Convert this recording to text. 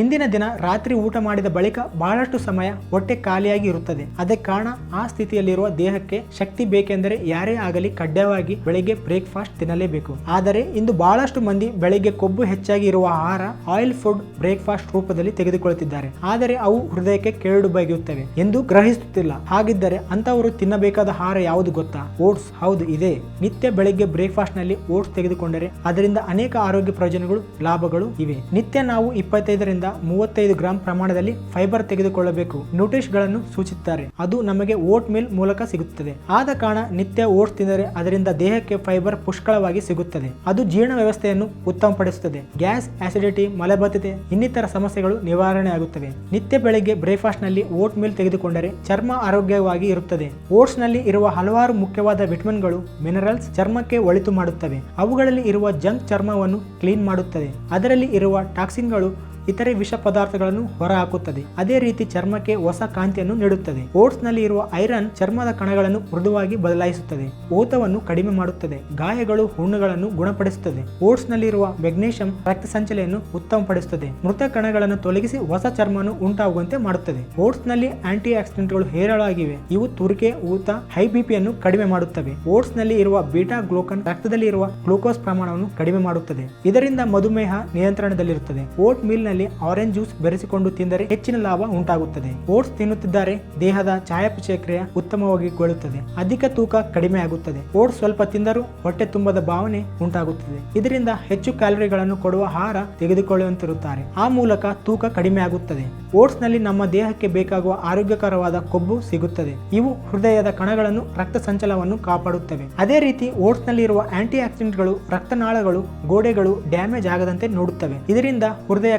ಹಿಂದಿನ ದಿನ ರಾತ್ರಿ ಊಟ ಮಾಡಿದ ಬಳಿಕ ಬಹಳಷ್ಟು ಸಮಯ ಹೊಟ್ಟೆ ಖಾಲಿಯಾಗಿ ಇರುತ್ತದೆ. ಅದಕ್ಕೆ ಕಾರಣ ಆ ಸ್ಥಿತಿಯಲ್ಲಿರುವ ದೇಹಕ್ಕೆ ಶಕ್ತಿ ಬೇಕೆಂದರೆ ಯಾರೇ ಆಗಲಿ ಕಡ್ಡಾಯವಾಗಿ ಬೆಳಿಗ್ಗೆ ಬ್ರೇಕ್ಫಾಸ್ಟ್ ತಿನ್ನಲೇಬೇಕು. ಆದರೆ ಇಂದು ಬಹಳಷ್ಟು ಮಂದಿ ಬೆಳಿಗ್ಗೆ ಕೊಬ್ಬು ಹೆಚ್ಚಾಗಿ ಇರುವ ಆಹಾರ ಆಯಿಲ್ ಫುಡ್ ಬ್ರೇಕ್ಫಾಸ್ಟ್ ರೂಪದಲ್ಲಿ ತೆಗೆದುಕೊಳ್ಳುತ್ತಿದ್ದಾರೆ. ಆದರೆ ಅವು ಹೃದಯಕ್ಕೆ ಕೇಳು ಬಗೆಯುತ್ತವೆ ಎಂದು ಗ್ರಹಿಸುತ್ತಿಲ್ಲ. ಹಾಗಿದ್ದರೆ ಅಂತವರು ತಿನ್ನಬೇಕಾದ ಆಹಾರ ಯಾವುದು ಗೊತ್ತಾ? ಓಟ್ಸ್ ಹೌದು, ಇದೆ. ನಿತ್ಯ ಬೆಳಿಗ್ಗೆ ಬ್ರೇಕ್ಫಾಸ್ಟ್ನಲ್ಲಿ ಓಟ್ಸ್ ತೆಗೆದುಕೊಂಡರೆ ಅದರಿಂದ ಅನೇಕ ಆರೋಗ್ಯ ಪ್ರಯೋಜನಗಳು, ಲಾಭಗಳು ಇವೆ. ನಿತ್ಯ ನಾವು ಇಪ್ಪತ್ತೈದರಿಂದ ಮೂವತ್ತೈದು ಗ್ರಾಂ ಪ್ರಮಾಣದಲ್ಲಿ ಫೈಬರ್ ತೆಗೆದುಕೊಳ್ಳಬೇಕು. ನ್ಯೂಟ್ರಿಷ್ಗಳನ್ನು ಸೂಚಿಸುತ್ತಾರೆ. ಅದು ನಮಗೆ ಓಟ್ ಮಿಲ್ ಮೂಲಕ ಸಿಗುತ್ತದೆ. ಆದ ಕಾರಣ ನಿತ್ಯ ಓಟ್ಸ್ ತಿಂದರೆ ಅದರಿಂದ ದೇಹಕ್ಕೆ ಫೈಬರ್ ಪುಷ್ಕಳವಾಗಿ ಸಿಗುತ್ತದೆ. ಅದು ಜೀರ್ಣ ವ್ಯವಸ್ಥೆಯನ್ನು ಉತ್ತಮಪಡಿಸುತ್ತದೆ. ಗ್ಯಾಸ್, ಆಸಿಡಿಟಿ, ಮಲಬದ್ಧತೆ, ಇನ್ನಿತರ ಸಮಸ್ಯೆಗಳು ನಿವಾರಣೆ ಆಗುತ್ತವೆ ನಿತ್ಯ ಬೆಳಗ್ಗೆ ಬ್ರೇಕ್ಫಾಸ್ಟ್ನಲ್ಲಿ ಓಟ್ ಮಿಲ್ ತೆಗೆದುಕೊಂಡರೆ ಚರ್ಮ ಆರೋಗ್ಯವಾಗಿ ಇರುತ್ತದೆ. ಓಟ್ಸ್ನಲ್ಲಿ ಇರುವ ಹಲವಾರು ಮುಖ್ಯವಾದ ವಿಟಮಿನ್ಗಳು, ಮಿನರಲ್ಸ್ ಚರ್ಮಕ್ಕೆ ಒಳಿತು ಮಾಡುತ್ತವೆ. ಅವುಗಳಲ್ಲಿ ಇರುವ ಜಂಕ್ ಚರ್ಮವನ್ನು ಕ್ಲೀನ್ ಮಾಡುತ್ತದೆ. ಅದರಲ್ಲಿ ಇರುವ ಟಾಕ್ಸಿನ್ಗಳು ಇತರೆ ವಿಷ ಪದಾರ್ಥಗಳನ್ನು ಹೊರಹಾಕುತ್ತದೆ. ಅದೇ ರೀತಿ ಚರ್ಮಕ್ಕೆ ಹೊಸ ಕಾಂತಿಯನ್ನು ನೀಡುತ್ತದೆ. ಓಟ್ಸ್ನಲ್ಲಿ ಇರುವ ಐರನ್ ಚರ್ಮದ ಕಣಗಳನ್ನು ಮೃದುವಾಗಿ ಬದಲಾಯಿಸುತ್ತದೆ. ಓತವನ್ನು ಕಡಿಮೆ ಮಾಡುತ್ತದೆ. ಗಾಯಗಳು ಹುಣ್ಣುಗಳನ್ನು ಗುಣಪಡಿಸುತ್ತದೆ. ಓಟ್ಸ್ ನಲ್ಲಿರುವ ಮೆಗ್ನೀಷಿಯಂ ರಕ್ತ ಸಂಚಲನೆಯನ್ನು ಉತ್ತಮಪಡಿಸುತ್ತದೆ. ಮೃತ ಕಣಗಳನ್ನು ತೊಲಗಿಸಿ ಹೊಸ ಚರ್ಮವನ್ನು ಉಂಟಾಗುವಂತೆ ಮಾಡುತ್ತದೆ. ಓಟ್ಸ್ನಲ್ಲಿ ಆಂಟಿ ಆಕ್ಸಿಡೆಂಟ್ಗಳು ಹೇರಳವಾಗಿವೆ. ಇವು ತುರಿಕೆ, ಊತ, ಹೈ ಬಿಪಿಯನ್ನು ಕಡಿಮೆ ಮಾಡುತ್ತವೆ. ಓಟ್ಸ್ನಲ್ಲಿ ಇರುವ ಬೀಟಾ ಗ್ಲೂಕನ್ ರಕ್ತದಲ್ಲಿ ಇರುವ ಗ್ಲೂಕೋಸ್ ಪ್ರಮಾಣವನ್ನು ಕಡಿಮೆ ಮಾಡುತ್ತದೆ. ಇದರಿಂದ ಮಧುಮೇಹ ನಿಯಂತ್ರಣದಲ್ಲಿರುತ್ತದೆ. ಓಟ್ ಮಿಲ್ ನಲ್ಲಿ ಆರೆಂಜ್ ಜ್ಯೂಸ್ ಬೆರೆಸಿಕೊಂಡು ತಿಂದರೆ ಹೆಚ್ಚಿನ ಲಾಭ ಉಂಟಾಗುತ್ತದೆ. ಓಟ್ಸ್ ತಿನ್ನುತ್ತಿದ್ದಾರೆ, ದೇಹದ ಚಯಾಪಚಯ ಉತ್ತಮವಾಗಿ ಕೊಳ್ಳುತ್ತದೆ ಅಧಿಕ ತೂಕ ಕಡಿಮೆ ಆಗುತ್ತದೆ. ಓಟ್ಸ್ ಸ್ವಲ್ಪ ತಿಂದರೂ ಹೊಟ್ಟೆ ತುಂಬದ ಭಾವನೆ ಉಂಟಾಗುತ್ತದೆ. ಇದರಿಂದ ಹೆಚ್ಚು ಕ್ಯಾಲೋರಿಗಳನ್ನು ಕೊಡುವ ಆಹಾರ ತೆಗೆದುಕೊಳ್ಳುವಂತಿರುತ್ತಾರೆ. ಆ ಮೂಲಕ ತೂಕ ಕಡಿಮೆ ಆಗುತ್ತದೆ. ಓಟ್ಸ್ನಲ್ಲಿ ನಮ್ಮ ದೇಹಕ್ಕೆ ಬೇಕಾಗುವ ಆರೋಗ್ಯಕರವಾದ ಕೊಬ್ಬು ಸಿಗುತ್ತದೆ. ಇವು ಹೃದಯದ ಕಣಗಳನ್ನು ರಕ್ತ ಸಂಚಲನವನ್ನು ಕಾಪಾಡುತ್ತವೆ. ಅದೇ ರೀತಿ ಓಟ್ಸ್ನಲ್ಲಿ ಇರುವ ಆಂಟಿ ಆಕ್ಸಿಡೆಂಟ್ಗಳು ರಕ್ತನಾಳಗಳು, ಗೋಡೆಗಳು ಡ್ಯಾಮೇಜ್ ಆಗದಂತೆ ನೋಡುತ್ತವೆ. ಇದರಿಂದ ಹೃದಯ